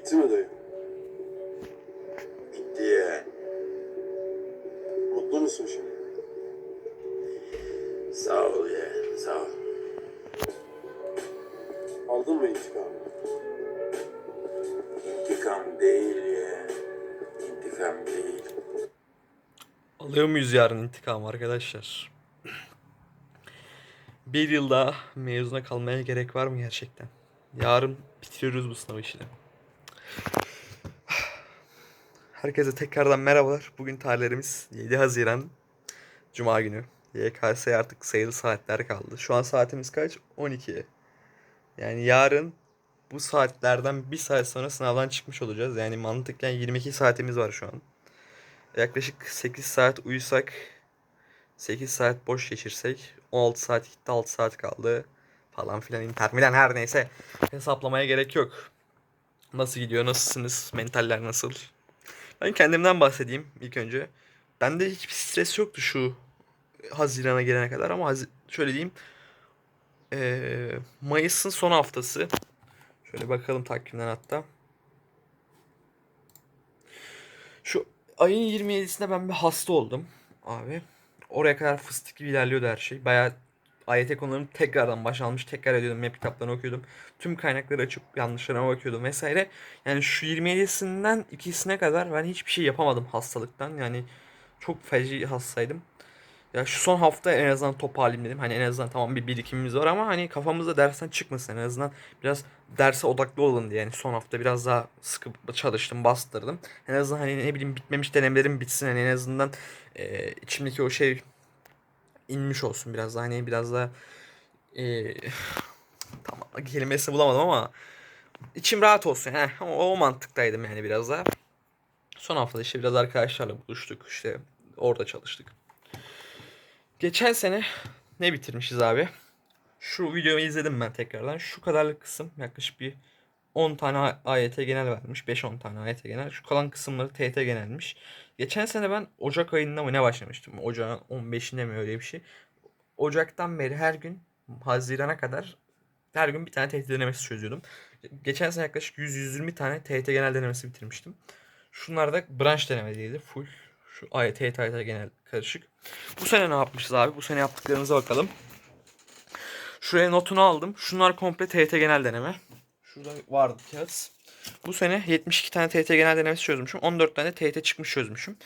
Bitti mi dayı? Bitti ya. Mutlu musun şimdi? Sağ ol ya. Sağ ol. Aldın mı intikamı? İntikam değil ya. İntikam değil. Alıyor muyuz yarın intikam arkadaşlar? Bir yıl daha mezuna kalmaya gerek var mı gerçekten? Yarın bitiriyoruz bu sınav işini. Herkese tekrardan merhabalar. Bugün tarihlerimiz 7 Haziran Cuma günü. YKS artık sayılı saatler kaldı. Şu an saatimiz kaç? 12. Yani yarın bu saatlerden bir saat sonra sınavdan çıkmış olacağız. Yani mantıken 22 saatimiz var şu an. Yaklaşık 8 saat uyusak 8 saat boş geçirsek 16 saat gitti 6 saat kaldı falan filan intermiden her neyse hesaplamaya gerek yok. Nasıl gidiyor nasılsınız mentaller nasıl? Ben kendimden bahsedeyim ilk önce. Bende hiçbir stres yoktu şu Haziran'a gelene kadar ama Hazi- şöyle diyeyim eee, Mayıs'ın son haftası şöyle bakalım takvimden hatta. Şu ayın 27'sinde ben bir hasta oldum abi. Oraya kadar fıstık gibi ilerliyordu her şey. Bayağı AYT konularım tekrardan başlanmış. Tekrar ediyordum. Map kitaplarını okuyordum. Tüm kaynakları açıp yanlışlarıma bakıyordum vesaire. Yani şu 27'sinden ikisine kadar ben hiçbir şey yapamadım hastalıktan. Yani çok feci hastaydım. Ya şu son hafta en azından toparlayayım dedim. Hani en azından tamam bir birikimimiz var ama hani kafamızda dersten çıkmasın. En azından biraz derse odaklı olun diye. Yani son hafta biraz daha sıkı çalıştım, bastırdım. En azından hani ne bileyim bitmemiş denemelerim bitsin. Hani en azından e, içimdeki o şey inmiş olsun biraz daha. Hani biraz daha e, tamam kelimesini bulamadım ama içim rahat olsun. Heh, o, o mantıktaydım yani biraz daha. Son haftada işte biraz arkadaşlarla buluştuk. işte orada çalıştık. Geçen sene ne bitirmişiz abi? Şu videoyu izledim ben tekrardan. Şu kadarlık kısım yaklaşık bir 10 tane AYT genel vermiş. 5-10 tane AYT genel. Şu kalan kısımları TYT genelmiş. Geçen sene ben Ocak ayında mı ne başlamıştım? Ocağın 15'inde mi öyle bir şey. Ocaktan beri her gün Haziran'a kadar her gün bir tane TYT denemesi çözüyordum. Geçen sene yaklaşık 100-120 tane TYT genel denemesi bitirmiştim. Şunlar da branş denemeliydi. Full. Şu AYT, TYT genel karışık. Bu sene ne yapmışız abi? Bu sene yaptıklarımıza bakalım. Şuraya notunu aldım. Şunlar komple TYT genel deneme. Şurada vardı kağıt. Bu sene 72 tane TYT genel denemesi çözmüşüm. 14 tane TYT çıkmış çözmüşüm.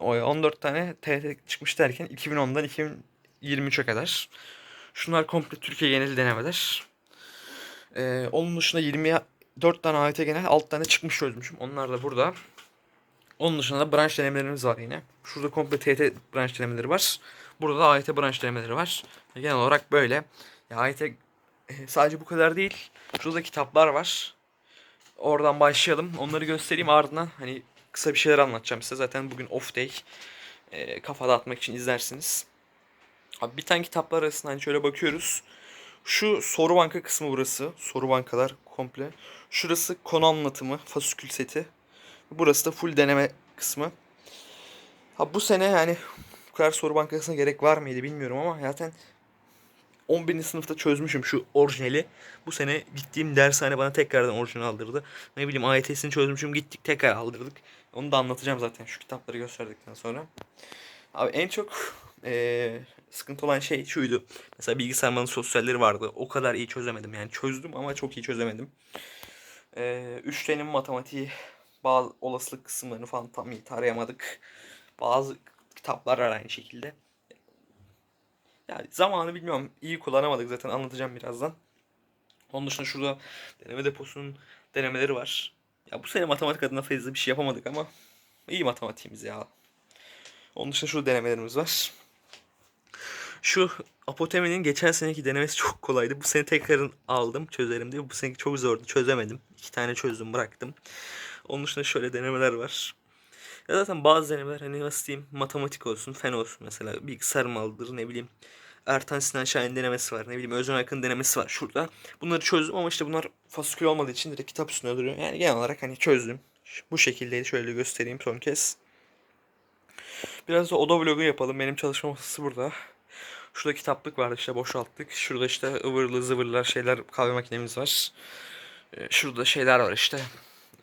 O 14 tane TYT çıkmış derken 2010'dan 2023'e kadar. Şunlar komple Türkiye genel denemeler. Ee, onun dışında 24 tane AYT genel 6 tane çıkmış çözmüşüm. Onlar da burada. Onun dışında da branş denemelerimiz var yine. Şurada komple TYT branş denemeleri var. Burada da AYT branş denemeleri var. Genel olarak böyle. Ya AYT sadece bu kadar değil. Şurada kitaplar var. Oradan başlayalım. Onları göstereyim ardından hani kısa bir şeyler anlatacağım size. Zaten bugün off day. E, kafa dağıtmak için izlersiniz. Abi bir tane kitaplar arasında hani şöyle bakıyoruz. Şu soru banka kısmı burası. Soru bankalar komple. Şurası konu anlatımı, fasikül seti. Burası da full deneme kısmı. Ha bu sene yani bu kadar soru bankasına gerek var mıydı bilmiyorum ama zaten 11. sınıfta çözmüşüm şu orijinali. Bu sene gittiğim dershane bana tekrardan orijinal aldırdı. Ne bileyim AYT'sini çözmüşüm gittik tekrar aldırdık. Onu da anlatacağım zaten şu kitapları gösterdikten sonra. Abi en çok eee, sıkıntı olan şey şuydu. Mesela bilgisayar mühendisliği sosyalleri vardı. O kadar iyi çözemedim yani çözdüm ama çok iyi çözemedim. Eee üçgenin matematiği bazı olasılık kısımlarını falan tam iyi tarayamadık. Bazı kitaplar var aynı şekilde. Yani zamanı bilmiyorum. iyi kullanamadık zaten anlatacağım birazdan. Onun dışında şurada deneme deposunun denemeleri var. Ya bu sene matematik adına fazla bir şey yapamadık ama iyi matematiğimiz ya. Onun dışında şurada denemelerimiz var. Şu Apoteme'nin geçen seneki denemesi çok kolaydı. Bu sene tekrarını aldım çözerim diye. Bu seneki çok zordu çözemedim. İki tane çözdüm bıraktım. Onun dışında şöyle denemeler var. Ya zaten bazı denemeler hani nasıl diyeyim matematik olsun, fen olsun mesela bilgisayar malıdır ne bileyim. Ertan Sinan Şahin denemesi var. Ne bileyim Özcan Akın denemesi var şurada. Bunları çözdüm ama işte bunlar fasikül olmadığı için direkt kitap üstünde duruyor. Yani genel olarak hani çözdüm. Bu şekildeydi. Şöyle göstereyim son kez. Biraz da oda vlogu yapalım. Benim çalışma masası burada. Şurada kitaplık var işte boşalttık. Şurada işte ıvırlı zıvırlar şeyler kahve makinemiz var. Ee, Şurada şeyler var işte.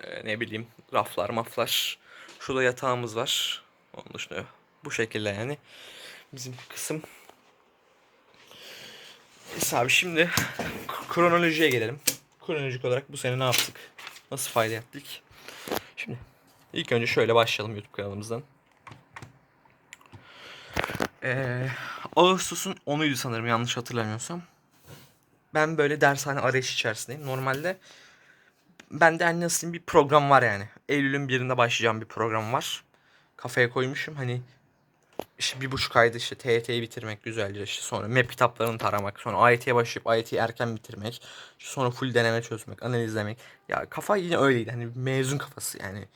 Ee, ne bileyim raflar maflar. Şurada yatağımız var. Onun dışında bu şekilde yani. Bizim kısım. Neyse abi şimdi kronolojiye gelelim. Kronolojik olarak bu sene ne yaptık? Nasıl fayda yaptık? Şimdi ilk önce şöyle başlayalım YouTube kanalımızdan. Ee, Ağustos'un 10'uydu sanırım yanlış hatırlamıyorsam. Ben böyle dershane arayış içerisindeyim. Normalde bende hani nasıl bir program var yani. Eylül'ün birinde başlayacağım bir program var. Kafaya koymuşum hani işte bir buçuk ayda işte TYT'yi bitirmek güzelce işte sonra map kitaplarını taramak sonra AYT'ye başlayıp AYT'yi erken bitirmek sonra full deneme çözmek analizlemek ya kafa yine öyleydi hani mezun kafası yani.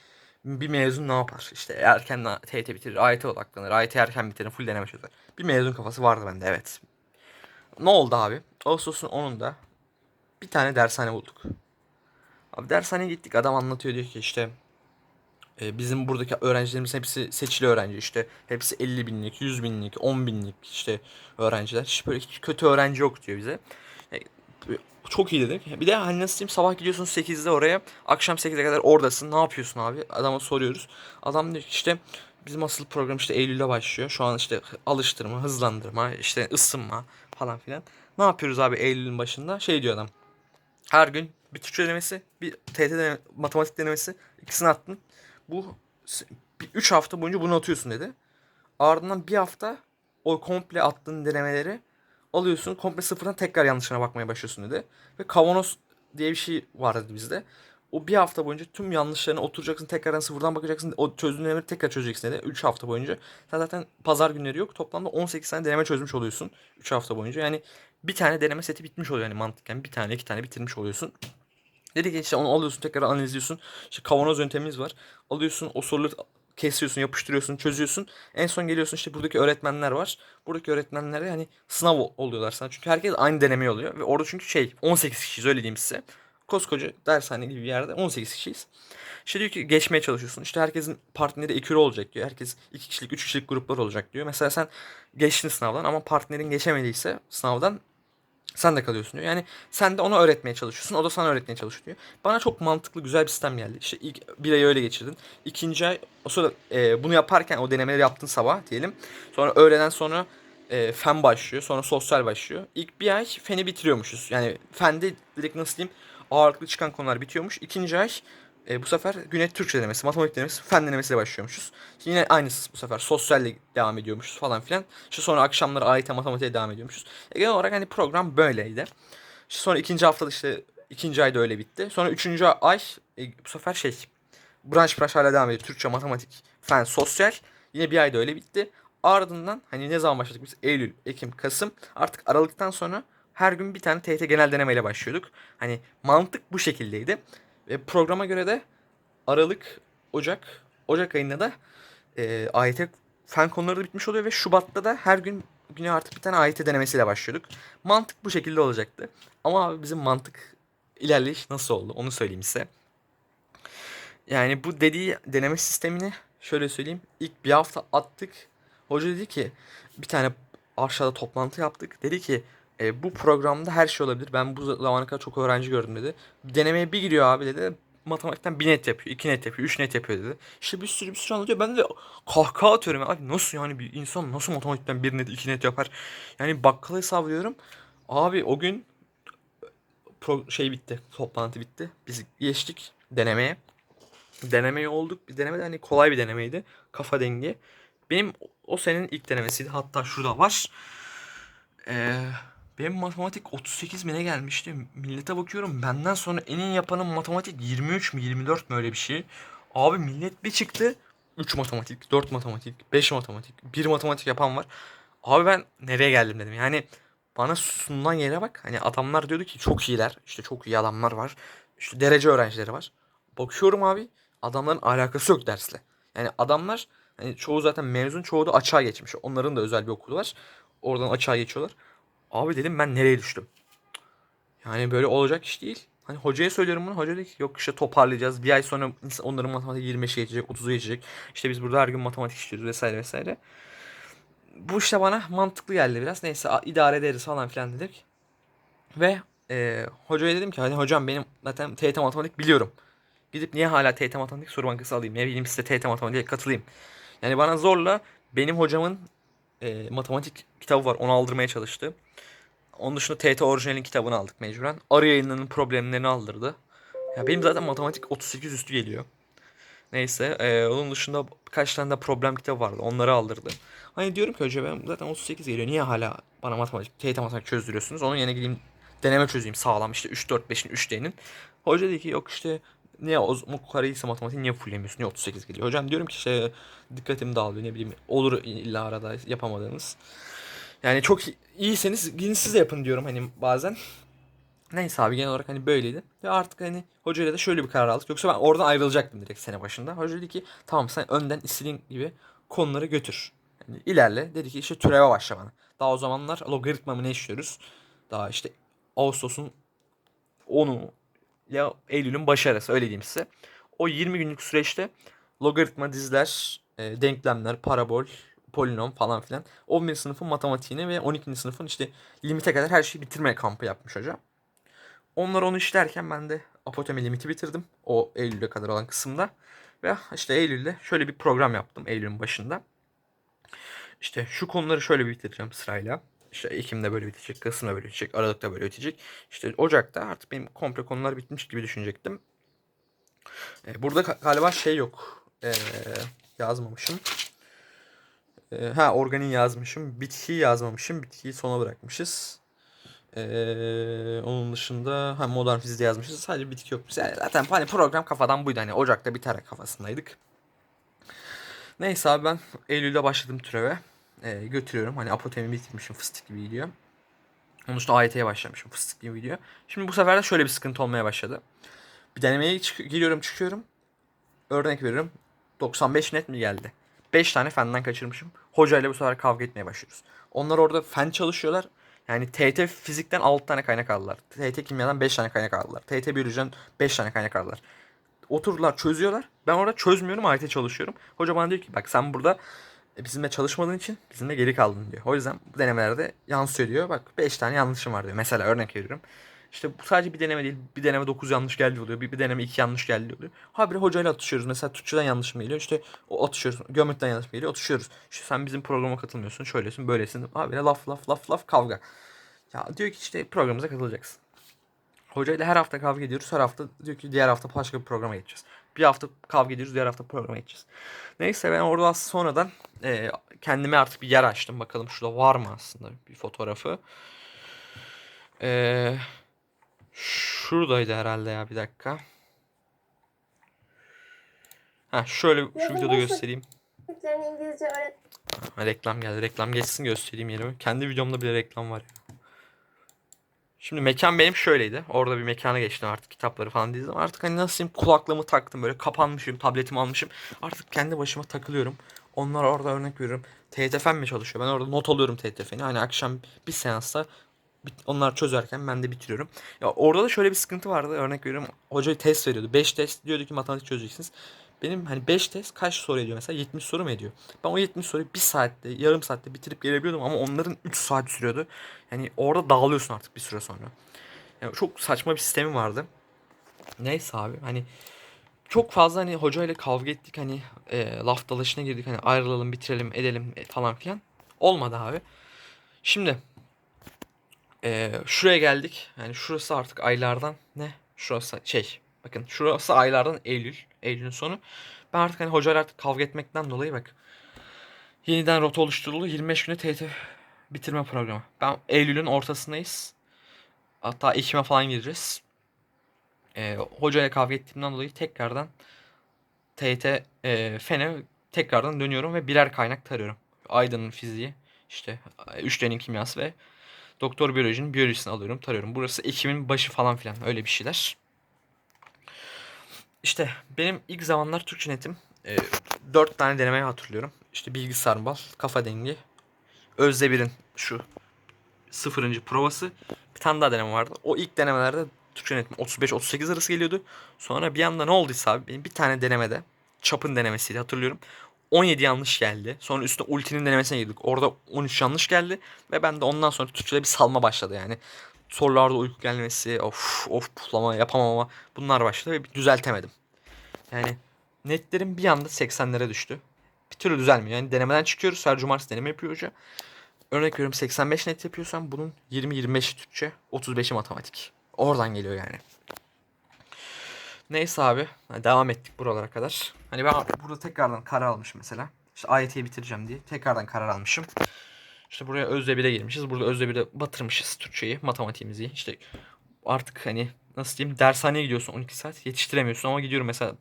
Bir mezun ne yapar? İşte erken TYT bitirir AYT odaklanır AYT erken bitirir full deneme çözer. Bir mezun kafası vardı bende evet. Ne oldu abi? Ağustos'un 10'unda bir tane dershane bulduk abi dershaneye gittik adam anlatıyor diyor ki işte e, bizim buradaki öğrencilerimiz hepsi seçili öğrenci işte. Hepsi 50 binlik, 100 binlik, 10 binlik işte öğrenciler. Hiç böyle hiç kötü öğrenci yok diyor bize. E, çok iyi dedik. Bir de hani nasıl diyeyim sabah gidiyorsun 8'de oraya. Akşam 8'e kadar oradasın. Ne yapıyorsun abi? Adama soruyoruz. Adam diyor ki işte bizim asıl program işte Eylül'de başlıyor. Şu an işte alıştırma, hızlandırma, işte ısınma falan filan. Ne yapıyoruz abi Eylül'ün başında? Şey diyor adam. Her gün bir Türkçe denemesi, bir TYT deneme- matematik denemesi. ikisini attın. Bu 3 hafta boyunca bunu atıyorsun dedi. Ardından bir hafta o komple attığın denemeleri alıyorsun. Komple sıfırdan tekrar yanlışına bakmaya başlıyorsun dedi. Ve kavanoz diye bir şey vardı bizde. O bir hafta boyunca tüm yanlışlarına oturacaksın. Tekrardan sıfırdan bakacaksın. O çözdüğün denemeleri tekrar çözeceksin dedi. 3 hafta boyunca. Sen zaten pazar günleri yok. Toplamda 18 tane deneme çözmüş oluyorsun. 3 hafta boyunca. Yani bir tane deneme seti bitmiş oluyor yani mantıken. Bir tane iki tane bitirmiş oluyorsun. Dedi ki işte onu alıyorsun tekrar analizliyorsun. İşte kavanoz yöntemimiz var. Alıyorsun o soruları kesiyorsun, yapıştırıyorsun, çözüyorsun. En son geliyorsun işte buradaki öğretmenler var. Buradaki öğretmenlere hani sınav ol- oluyorlar sana. Çünkü herkes aynı denemeyi oluyor. Ve orada çünkü şey 18 kişiyiz öyle diyeyim size. Koskoca dershane gibi bir yerde 18 kişiyiz. İşte diyor ki geçmeye çalışıyorsun. İşte herkesin partneri ekürü olacak diyor. Herkes 2 kişilik 3 kişilik gruplar olacak diyor. Mesela sen geçtin sınavdan ama partnerin geçemediyse sınavdan sen de kalıyorsun diyor. Yani sen de ona öğretmeye çalışıyorsun. O da sana öğretmeye çalışıyor diyor. Bana çok mantıklı güzel bir sistem geldi. İşte ilk bir ay öyle geçirdin. İkinci ay o sırada e, bunu yaparken o denemeleri yaptın sabah diyelim. Sonra öğleden sonra e, fen başlıyor. Sonra sosyal başlıyor. İlk bir ay feni bitiriyormuşuz. Yani fende direkt nasıl diyeyim ağırlıklı çıkan konular bitiyormuş. İkinci ay e, bu sefer güne Türkçe denemesi, matematik denemesi, fen denemesiyle başlıyormuşuz. Yine aynısı bu sefer sosyalle devam ediyormuşuz falan filan. İşte sonra akşamları AYT matematiğe devam ediyormuşuz. E, genel olarak hani program böyleydi. İşte sonra ikinci haftada işte ikinci ayda öyle bitti. Sonra üçüncü ay e, bu sefer şey branş branş hala devam ediyor. Türkçe, matematik, fen, sosyal. Yine bir ayda öyle bitti. Ardından hani ne zaman başladık biz? Eylül, Ekim, Kasım. Artık Aralık'tan sonra her gün bir tane TYT genel denemeyle başlıyorduk. Hani mantık bu şekildeydi. Ve programa göre de Aralık, Ocak, Ocak ayında da e, AYT fen konuları da bitmiş oluyor ve Şubat'ta da her gün güne artık bir tane AYT denemesiyle başlıyorduk. Mantık bu şekilde olacaktı. Ama abi bizim mantık ilerleyiş nasıl oldu onu söyleyeyim size. Yani bu dediği deneme sistemini şöyle söyleyeyim. İlk bir hafta attık. Hoca dedi ki bir tane aşağıda toplantı yaptık. Dedi ki e, bu programda her şey olabilir. Ben bu zamana kadar çok öğrenci gördüm dedi. Denemeye bir giriyor abi dedi. Matematikten bir net yapıyor, iki net yapıyor, üç net yapıyor dedi. İşte bir sürü bir sürü anlatıyor. Ben de kahkaha atıyorum. Abi nasıl yani bir insan nasıl matematikten bir net, iki net yapar? Yani bakkala hesaplıyorum. Abi o gün pro, şey bitti, toplantı bitti. Biz geçtik denemeye. Denemeye olduk. Bir deneme de hani kolay bir denemeydi. Kafa dengi. Benim o senenin ilk denemesiydi. Hatta şurada var. Ee, benim matematik 38 mi ne gelmişti? Millete bakıyorum. Benden sonra en iyi yapanın matematik 23 mi 24 mi öyle bir şey. Abi millet bir çıktı. 3 matematik, 4 matematik, 5 matematik, 1 matematik yapan var. Abi ben nereye geldim dedim. Yani bana sunulan yere bak. Hani adamlar diyordu ki çok iyiler. İşte çok iyi adamlar var. İşte derece öğrencileri var. Bakıyorum abi adamların alakası yok dersle. Yani adamlar hani çoğu zaten mezun çoğu da açığa geçmiş. Onların da özel bir okulu var. Oradan açığa geçiyorlar. Abi dedim ben nereye düştüm? Yani böyle olacak iş değil. Hani hocaya söylüyorum bunu. Hoca dedi ki yok işte toparlayacağız. Bir ay sonra onların matematiği 25'e geçecek, 30'a geçecek. İşte biz burada her gün matematik işliyoruz vesaire vesaire. Bu işte bana mantıklı geldi biraz. Neyse idare ederiz falan filan dedik. Ve e, hocaya dedim ki hani hocam benim zaten TYT matematik biliyorum. Gidip niye hala TYT Matematik Soru Bankası alayım? Ne bileyim size TYT Matematik'e katılayım. Yani bana zorla benim hocamın e, matematik kitabı var. Onu aldırmaya çalıştı. Onun dışında TYT orijinalin kitabını aldık mecburen. Arı yayınlarının problemlerini aldırdı. Ya benim zaten matematik 38 üstü geliyor. Neyse, e, onun dışında birkaç tane de problem kitabı vardı. Onları aldırdı. Hani diyorum ki hoca ben zaten 38 geliyor. Niye hala bana matematik, TYT matematik çözdürüyorsunuz? Onun yerine gideyim deneme çözeyim sağlam işte 3 4 5'in 3D'nin. Hoca dedi ki yok işte niye o bu kareyse matematiği niye fullemiyorsun? Niye 38 geliyor? Hocam diyorum ki işte dikkatim dağılıyor ne bileyim olur illa arada yapamadığınız. Yani çok iyi- iyiyseniz gidin siz de yapın diyorum hani bazen. Neyse abi genel olarak hani böyleydi. Ve artık hani hocayla da şöyle bir karar aldık. Yoksa ben oradan ayrılacaktım direkt sene başında. Hoca dedi ki tamam sen önden istediğin gibi konuları götür. Yani ilerle. Dedi ki işte türeve başla bana. Daha o zamanlar logaritma mı ne işliyoruz? Daha işte Ağustos'un 10'u ya Eylül'ün başı arası öyle diyeyim size. O 20 günlük süreçte logaritma, diziler, e, denklemler, parabol, polinom falan filan 11. sınıfın matematiğini ve 12. sınıfın işte limite kadar her şeyi bitirme kampı yapmış hocam. Onlar onu işlerken ben de apotemi limiti bitirdim. O Eylül'e kadar olan kısımda. Ve işte Eylül'de şöyle bir program yaptım Eylül'ün başında. İşte şu konuları şöyle bitireceğim sırayla. İşte Ekim'de böyle bitecek, Kasım'da böyle bitecek, Aralık'ta böyle bitecek. İşte Ocak'ta artık benim komple konular bitmiş gibi düşünecektim. E, burada ga- galiba şey yok. E, yazmamışım. E, ha organiği yazmışım. Bitkiyi yazmamışım. Bitkiyi sona bırakmışız. Ee, onun dışında ha modern fiziği yazmışız. Sadece bitki yok. Yani zaten hani program kafadan buydu. Hani Ocak'ta biter kafasındaydık. Neyse abi ben Eylül'de başladım türeve. Ee, götürüyorum. Hani apotemi bitirmişim. Fıstık gibi gidiyor. Onun dışında AYT'ye başlamışım. Fıstık gibi gidiyor. Şimdi bu sefer de şöyle bir sıkıntı olmaya başladı. Bir denemeye çık- giriyorum çıkıyorum. Örnek veriyorum. 95 net mi geldi? 5 tane fenden kaçırmışım. Hocayla bu sefer kavga etmeye başlıyoruz. Onlar orada fen çalışıyorlar. Yani TT fizikten 6 tane kaynak aldılar. TT kimyadan 5 tane kaynak aldılar. TT biyolojiden 5 tane kaynak aldılar. Otururlar çözüyorlar. Ben orada çözmüyorum AYT çalışıyorum. Hoca bana diyor ki bak sen burada e, bizimle çalışmadığın için bizimle geri kaldın diyor. O yüzden bu denemelerde yansıyor diyor. Bak 5 tane yanlışım var diyor. Mesela örnek veriyorum. İşte bu sadece bir deneme değil. Bir deneme 9 yanlış geldi oluyor. Bir, bir deneme 2 yanlış geldi oluyor. Habire hocayla atışıyoruz. Mesela Türkçeden yanlışım geliyor. İşte o atışıyoruz. Geometriden yanlış geliyor. Atışıyoruz. İşte sen bizim programa katılmıyorsun. Şöylesin böylesin. Habire laf laf laf laf kavga. Ya diyor ki işte programımıza katılacaksın. Hocayla her hafta kavga ediyoruz. Her hafta diyor ki diğer hafta başka bir programa geçeceğiz. Bir hafta kavga ediyoruz. Diğer hafta programa geçeceğiz. Neyse ben orada sonradan e, kendime artık bir yer açtım. Bakalım şurada var mı aslında bir fotoğrafı. Eee Şuradaydı herhalde ya bir dakika. Ha şöyle şu videoda göstereyim. İngilizce öğret Ha, reklam geldi. Reklam geçsin göstereyim yerimi. Kendi videomda bile reklam var ya. Şimdi mekan benim şöyleydi. Orada bir mekana geçtim artık kitapları falan dizdim. Artık hani nasıl diyeyim kulaklığımı taktım böyle kapanmışım tabletimi almışım. Artık kendi başıma takılıyorum. Onlar orada örnek veriyorum. TTF'm mi çalışıyor? Ben orada not alıyorum TTF'ni. Hani akşam bir seansta onlar çözerken ben de bitiriyorum. Ya orada da şöyle bir sıkıntı vardı. Örnek veriyorum. Hoca test veriyordu. 5 test diyordu ki matematik çözeceksiniz. Benim hani 5 test kaç soru ediyor mesela? 70 soru mu ediyor? Ben o 70 soruyu 1 saatte, yarım saatte bitirip gelebiliyordum ama onların 3 saat sürüyordu. Yani orada dağılıyorsun artık bir süre sonra. Yani çok saçma bir sistemi vardı. Neyse abi hani çok fazla hani hocayla kavga ettik hani e, laf dalaşına girdik hani ayrılalım bitirelim edelim e, falan filan. Olmadı abi. Şimdi e, şuraya geldik. Yani şurası artık aylardan ne? Şurası şey bakın şurası aylardan Eylül. Eylül'ün sonu. Ben artık hani hocayla artık kavga etmekten dolayı bak. Yeniden rota oluşturuldu. 25 güne TYT bitirme programı. Ben Eylül'ün ortasındayız. Hatta Ekim'e falan gireceğiz. Ee, hocayla kavga ettiğimden dolayı tekrardan TYT e, Fen'e tekrardan dönüyorum ve birer kaynak tarıyorum. Aydın'ın fiziği, işte üçlenin kimyası ve doktor biyolojinin biyolojisini alıyorum, tarıyorum. Burası Ekim'in başı falan filan öyle bir şeyler. İşte benim ilk zamanlar Türkçe netim. E, 4 tane denemeyi hatırlıyorum. İşte bilgi sarmal, kafa dengi, Özde bir'in şu sıfırıncı provası. Bir tane daha deneme vardı. O ilk denemelerde Türkçe netim 35-38 arası geliyordu. Sonra bir anda ne olduysa abi benim bir tane denemede çapın denemesiydi hatırlıyorum. 17 yanlış geldi. Sonra üstüne ultinin denemesine girdik. Orada 13 yanlış geldi. Ve ben de ondan sonra Türkçe'de bir salma başladı yani. Sorularda uyku gelmesi, of of putlama yapamama bunlar başladı ve düzeltemedim. Yani netlerim bir anda 80'lere düştü. Bir türlü düzelmiyor. Yani denemeden çıkıyoruz. Her cumartesi deneme yapıyor hoca. Örnek veriyorum 85 net yapıyorsam bunun 20-25'i Türkçe, 35'i matematik. Oradan geliyor yani. Neyse abi. devam ettik buralara kadar. Hani ben burada tekrardan karar almışım mesela. İşte AYT'yi bitireceğim diye tekrardan karar almışım. İşte buraya Özde girmişiz. Burada Özde batırmışız Türkçeyi, matematiğimizi. İşte artık hani nasıl diyeyim dershaneye gidiyorsun 12 saat yetiştiremiyorsun ama gidiyorum mesela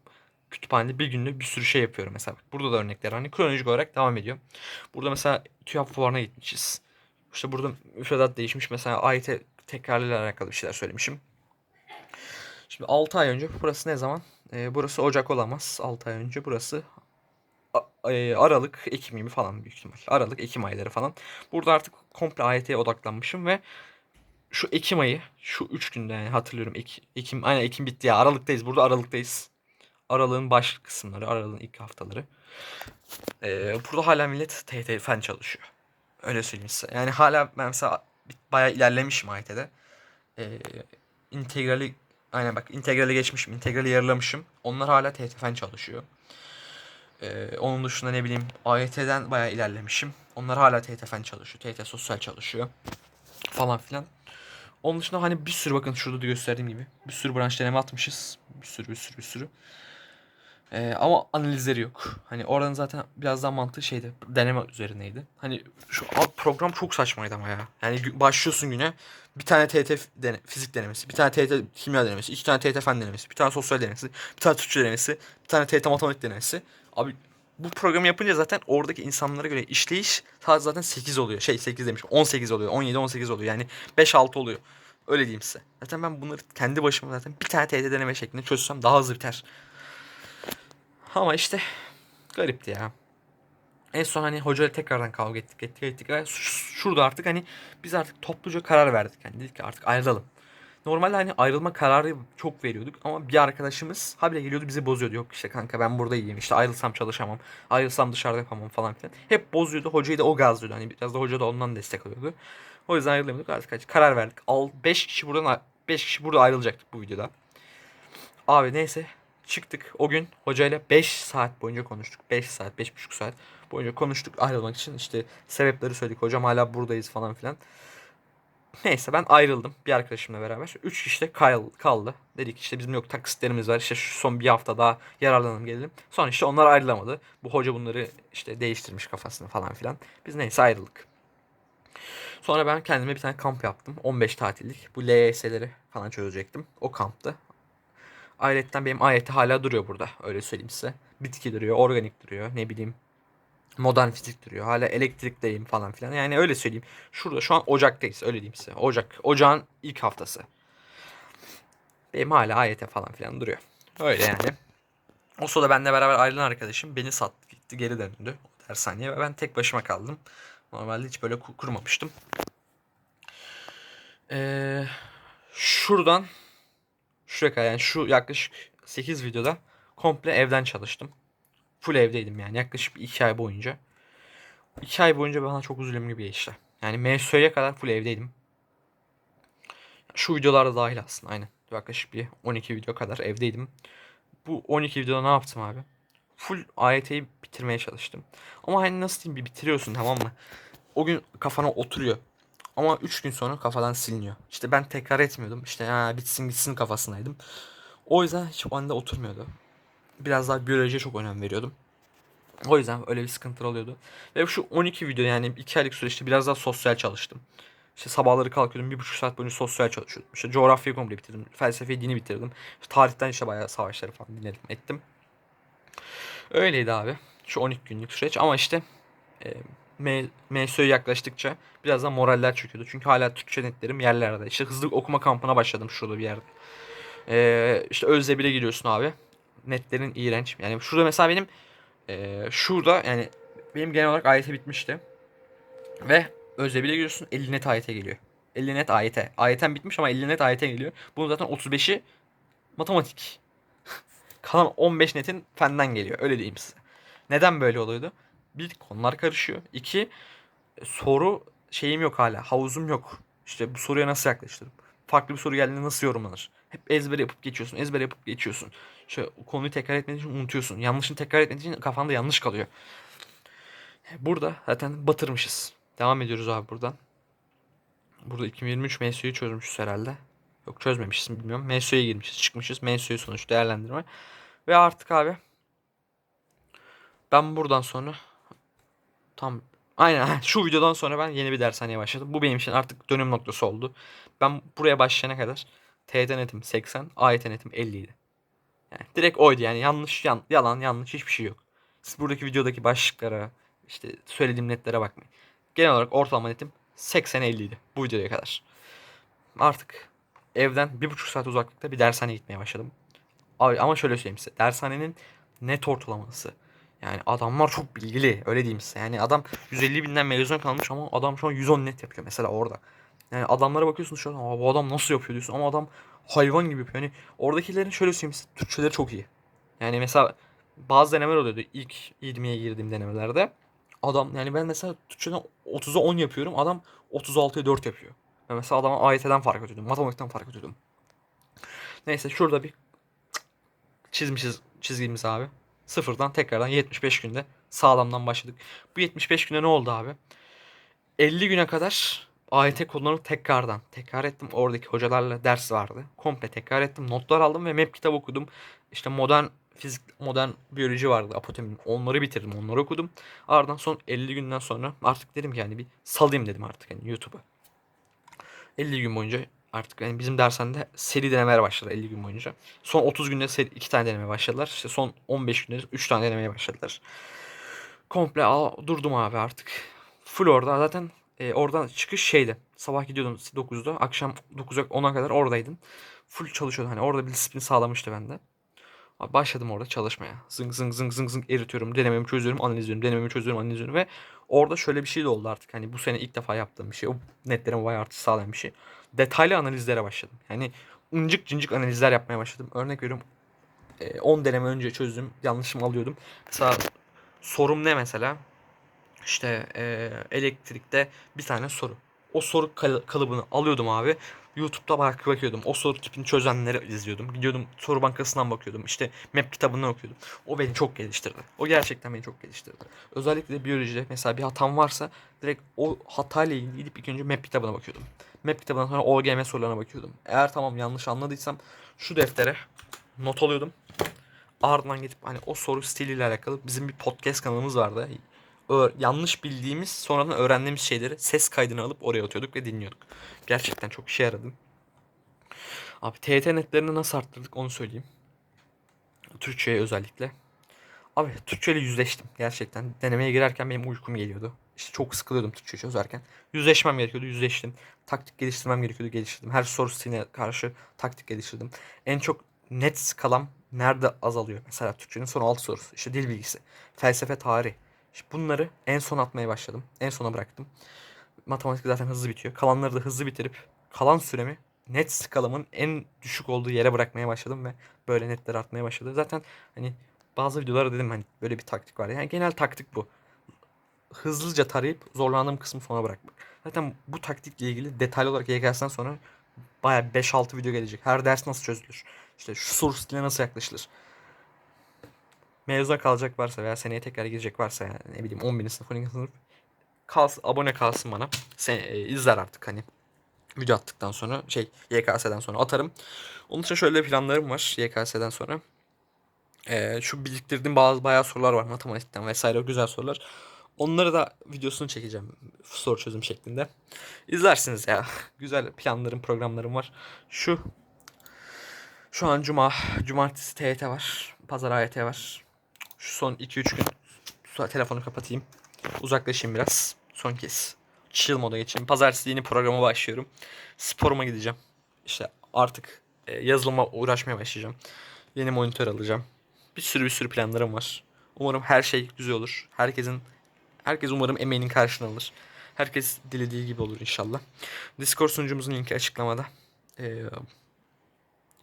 kütüphanede bir günde bir sürü şey yapıyorum mesela. Burada da örnekler hani kronolojik olarak devam ediyor. Burada mesela TÜYAP fuarına gitmişiz. İşte burada müfredat değişmiş. Mesela AYT tekrarıyla alakalı bir şeyler söylemişim. Şimdi 6 ay önce burası ne zaman? Ee, burası Ocak olamaz. 6 ay önce burası Aralık, Ekim gibi falan büyük ihtimal. Aralık, Ekim ayları falan. Burada artık komple AYT'ye odaklanmışım ve şu Ekim ayı, şu 3 günde yani hatırlıyorum. Ek, Ekim, aynen Ekim bitti ya. Aralıktayız. Burada Aralıktayız. Aralığın baş kısımları, Aralığın ilk haftaları. Ee, burada hala millet TYT fen çalışıyor. Öyle söyleyeyim size. Yani hala ben mesela bayağı ilerlemişim AYT'de. Ee, integrali aynen bak integrali geçmişim. integrali yarılamışım. Onlar hala TYT fen çalışıyor. Ee, onun dışında ne bileyim AYT'den bayağı ilerlemişim. Onlar hala TYT fen çalışıyor. TYT sosyal çalışıyor. Falan filan. Onun dışında hani bir sürü bakın şurada da gösterdiğim gibi bir sürü branş deneme atmışız. Bir sürü bir sürü bir sürü. Ee, ama analizleri yok. Hani oradan zaten biraz daha mantığı şeydi. Deneme üzerineydi. Hani şu program çok saçmaydı ama ya. Yani başlıyorsun güne bir tane TET dene, fizik denemesi, bir tane TET kimya denemesi, iki tane TET fen denemesi, bir tane sosyal denemesi, bir tane Türkçe denemesi, bir tane TET matematik denemesi. Abi bu programı yapınca zaten oradaki insanlara göre işleyiş sadece zaten 8 oluyor. Şey 8 demiş. 18 oluyor. 17 18 oluyor. Yani 5 6 oluyor. Öyle diyeyim size. Zaten ben bunları kendi başıma zaten bir tane TET deneme şeklinde çözsem daha hızlı biter. Ama işte garipti ya. En son hani hocayla tekrardan kavga ettik ettik ettik. Şurada artık hani biz artık topluca karar verdik. Yani dedik ki artık ayrılalım. Normalde hani ayrılma kararı çok veriyorduk ama bir arkadaşımız habire geliyordu bizi bozuyordu. Yok işte kanka ben burada iyiyim işte ayrılsam çalışamam. Ayrılsam dışarıda yapamam falan filan. Hep bozuyordu. Hocayı da o gazlıyordu. Hani biraz da hoca da ondan destek alıyordu. O yüzden ayrılamıyorduk. Artık karar verdik. 5 kişi buradan 5 kişi burada ayrılacaktık bu videoda. Abi neyse çıktık o gün hocayla 5 saat boyunca konuştuk. 5 saat, 5,5 saat boyunca konuştuk ayrılmak için. işte sebepleri söyledik. Hocam hala buradayız falan filan. Neyse ben ayrıldım bir arkadaşımla beraber. 3 kişi de kal- kaldı. Dedik işte bizim yok taksitlerimiz var. İşte şu son bir hafta daha yararlanalım gelelim. Sonra işte onlar ayrılamadı. Bu hoca bunları işte değiştirmiş kafasını falan filan. Biz neyse ayrıldık. Sonra ben kendime bir tane kamp yaptım. 15 tatillik. Bu LYS'leri falan çözecektim. O kamptı. Ayrıca benim ayeti hala duruyor burada. Öyle söyleyeyim size. Bitki duruyor, organik duruyor. Ne bileyim modern fizik duruyor. Hala elektrikteyim falan filan. Yani öyle söyleyeyim. Şurada şu an Ocak'tayız. Öyle diyeyim size. Ocak. Ocağın ilk haftası. Benim hala AYT falan filan duruyor. Öyle yani. O sırada benimle beraber ayrılan arkadaşım beni sattı gitti geri döndü o dershaneye ve ben tek başıma kaldım. Normalde hiç böyle ku- kurmamıştım. Ee, şuradan şuraya kadar yani şu yaklaşık 8 videoda komple evden çalıştım. Full evdeydim yani yaklaşık 2 ay boyunca. 2 ay boyunca bana çok üzüldüğüm gibi geçti. Yani MSÖ'ye kadar full evdeydim. Şu videolarda dahil aslında aynen. Yaklaşık bir 12 video kadar evdeydim. Bu 12 videoda ne yaptım abi? Full AYT'yi bitirmeye çalıştım. Ama hani nasıl diyeyim bir bitiriyorsun tamam mı? O gün kafana oturuyor. Ama 3 gün sonra kafadan siliniyor. İşte ben tekrar etmiyordum. İşte ha, bitsin gitsin kafasındaydım. O yüzden hiç o anda oturmuyordu. Biraz daha biyolojiye çok önem veriyordum. O yüzden öyle bir sıkıntı oluyordu. Ve şu 12 video yani 2 aylık süreçte biraz daha sosyal çalıştım. İşte sabahları kalkıyordum bir buçuk saat boyunca sosyal çalışıyordum. İşte coğrafyayı komple bitirdim. Felsefeyi, dini bitirdim. İşte tarihten işte bayağı savaşları falan dinledim, ettim. Öyleydi abi. Şu 12 günlük süreç ama işte e, MSÖ'ye yaklaştıkça biraz da moraller çöküyordu. Çünkü hala Türkçe netlerim yerlerde. İşte hızlı okuma kampına başladım şurada bir yerde. E, işte Özde bile giriyorsun abi. Netlerin iğrenç. Yani şurada mesela benim e, şurada yani benim genel olarak AYT bitmişti. Ve Özde bile giriyorsun 50 net AYT geliyor. 50 net AYT. AYT'm bitmiş ama 50 net AYT geliyor. Bunun zaten 35'i matematik. Kalan 15 netin fenden geliyor. Öyle diyeyim size. Neden böyle oluyordu? Bir konular karışıyor. İki soru şeyim yok hala. Havuzum yok. İşte bu soruya nasıl yaklaştırırım? Farklı bir soru geldiğinde nasıl yorumlanır? Hep ezber yapıp geçiyorsun. Ezber yapıp geçiyorsun. Şöyle konuyu tekrar etmediğin için unutuyorsun. Yanlışını tekrar etmediğin için kafanda yanlış kalıyor. Burada zaten batırmışız. Devam ediyoruz abi buradan. Burada 2023 MSU'yu çözmüşüz herhalde. Yok çözmemişiz bilmiyorum. MSU'ya girmişiz. Çıkmışız. MSU'yu sonuç değerlendirme. Ve artık abi ben buradan sonra tam aynen şu videodan sonra ben yeni bir dershaneye başladım. Bu benim için artık dönüm noktası oldu. Ben buraya başlayana kadar TYT netim 80, AYT netim 50 idi. Yani direkt oydu yani yanlış yan, yalan yanlış hiçbir şey yok. Siz buradaki videodaki başlıklara işte söylediğim netlere bakmayın. Genel olarak ortalama netim 80-50 idi bu videoya kadar. Artık evden bir buçuk saat uzaklıkta bir dershaneye gitmeye başladım. Ama şöyle söyleyeyim size. Dershanenin net ortalaması. Yani adamlar çok bilgili. Öyle diyeyim size. Yani adam 150 binden mezun kalmış ama adam şu an 110 net yapıyor mesela orada. Yani adamlara bakıyorsunuz şu an "Aa, bu adam nasıl yapıyor diyorsun ama adam hayvan gibi yapıyor. Yani oradakilerin şöyle söyleyeyim size. Türkçeleri çok iyi. Yani mesela bazı denemeler oluyordu ilk 20'ye girdiğim denemelerde. Adam yani ben mesela Türkçeden 30'a 10 yapıyorum. Adam 36'ya 4 yapıyor. Ben mesela adama AYT'den fark atıyordum. Matematikten fark atıyordum. Neyse şurada bir çizmişiz çizgimiz abi. Sıfırdan tekrardan 75 günde sağlamdan başladık. Bu 75 günde ne oldu abi? 50 güne kadar AYT konularını tekrardan tekrar ettim. Oradaki hocalarla ders vardı. Komple tekrar ettim. Notlar aldım ve map kitap okudum. İşte modern fizik, modern biyoloji vardı apotemin. Onları bitirdim. Onları okudum. Ardından son 50 günden sonra artık dedim ki yani bir salayım dedim artık hani YouTube'a. 50 gün boyunca artık yani bizim dershanede seri denemeler başladı 50 gün boyunca. Son 30 günde seri 2 tane deneme başladılar. İşte son 15 günde 3 tane denemeye başladılar. Komple al, durdum abi artık. Full orada zaten e, oradan çıkış şeydi. Sabah gidiyordum 9'da. Akşam 9'a 10'a kadar oradaydım. Full çalışıyordum. Hani orada bir disiplin sağlamıştı bende. Başladım orada çalışmaya. Zıng zıng zıng zıng zıng eritiyorum. Denememi çözüyorum, analiz ediyorum. Denememi çözüyorum, analiz ediyorum. Ve orada şöyle bir şey de oldu artık. Hani bu sene ilk defa yaptığım bir şey. O netlerin vay artı sağlayan bir şey. Detaylı analizlere başladım. Yani incik cincik analizler yapmaya başladım. Örnek veriyorum. e, 10 deneme önce çözdüm. Yanlışımı alıyordum. Mesela sorum ne mesela? İşte e, elektrikte bir tane soru. O soru kal- kalıbını alıyordum abi. YouTube'da bak bakıyordum. O soru tipini çözenleri izliyordum. Gidiyordum soru bankasından bakıyordum. İşte map kitabından okuyordum. O beni çok geliştirdi. O gerçekten beni çok geliştirdi. Özellikle de biyolojide mesela bir hatam varsa direkt o hatayla ilgili gidip ilk önce map kitabına bakıyordum. Map kitabından sonra OGM sorularına bakıyordum. Eğer tamam yanlış anladıysam şu deftere not alıyordum. Ardından gidip hani o soru stiliyle alakalı bizim bir podcast kanalımız vardı. Yanlış bildiğimiz sonradan öğrendiğimiz şeyleri ses kaydını alıp oraya atıyorduk ve dinliyorduk. Gerçekten çok işe yaradı. Abi TYT netlerini nasıl arttırdık onu söyleyeyim. Türkçe'ye özellikle. Abi Türkçe ile yüzleştim gerçekten. Denemeye girerken benim uykum geliyordu. İşte çok sıkılıyordum Türkçe çözerken. Yüzleşmem gerekiyordu, yüzleştim. Taktik geliştirmem gerekiyordu, geliştirdim. Her soru karşı taktik geliştirdim. En çok net skalam nerede azalıyor? Mesela Türkçenin son 6 sorusu. İşte dil bilgisi, felsefe, tarih. İşte bunları en son atmaya başladım. En sona bıraktım. Matematik zaten hızlı bitiyor. Kalanları da hızlı bitirip kalan süremi net skalamın en düşük olduğu yere bırakmaya başladım ve böyle netler artmaya başladı. Zaten hani bazı videolarda dedim hani böyle bir taktik var. Yani genel taktik bu. Hızlıca tarayıp zorlandığım kısmı sona bırakmak. Zaten bu taktikle ilgili detaylı olarak YKS'den sonra baya 5-6 video gelecek. Her ders nasıl çözülür? İşte şu soru stiline nasıl yaklaşılır? Mezuna kalacak varsa veya seneye tekrar girecek varsa yani ne bileyim 11. sınıf 12. sınıf kalsın, abone kalsın bana. Sen, e, izler artık hani video attıktan sonra şey YKS'den sonra atarım. Onun için şöyle planlarım var YKS'den sonra. Ee, şu biriktirdiğim bazı bayağı sorular var matematikten vesaire güzel sorular. Onları da videosunu çekeceğim soru çözüm şeklinde. İzlersiniz ya. Güzel planlarım, programlarım var. Şu şu an cuma, cumartesi TYT var. Pazar AYT var. Şu son 2-3 gün telefonu kapatayım. Uzaklaşayım biraz. Son kez. Chill moda geçeyim. Pazartesi yeni programa başlıyorum. Sporuma gideceğim. İşte artık e, yazılıma uğraşmaya başlayacağım. Yeni monitör alacağım. Bir sürü bir sürü planlarım var. Umarım her şey güzel olur. Herkesin herkes umarım emeğinin karşılığını alır. Herkes dilediği gibi olur inşallah. Discord sunucumuzun linki açıklamada. Ee,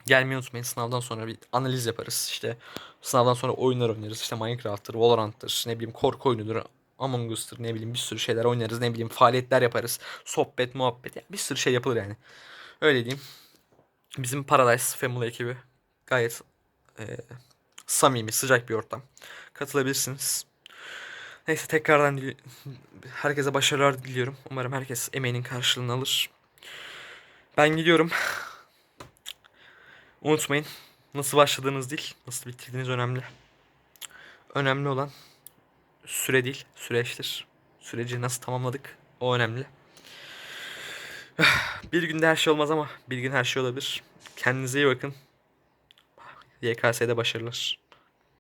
gelmeyi unutmayın. Sınavdan sonra bir analiz yaparız. İşte sınavdan sonra oyunlar oynarız. İşte Minecraft'tır, Valorant'tır, ne bileyim korku oyunudur, Among Us'tır, ne bileyim bir sürü şeyler oynarız. Ne bileyim faaliyetler yaparız. Sohbet, muhabbet. Yani bir sürü şey yapılır yani. Öyle diyeyim. Bizim Paradise Family ekibi gayet e, samimi, sıcak bir ortam. Katılabilirsiniz. Neyse tekrardan herkese başarılar diliyorum. Umarım herkes emeğinin karşılığını alır. Ben gidiyorum. Unutmayın nasıl başladığınız değil, nasıl bitirdiğiniz önemli. Önemli olan süre değil, süreçtir. Süreci nasıl tamamladık o önemli. Bir günde her şey olmaz ama bir gün her şey olabilir. Kendinize iyi bakın. YKS'de başarılar.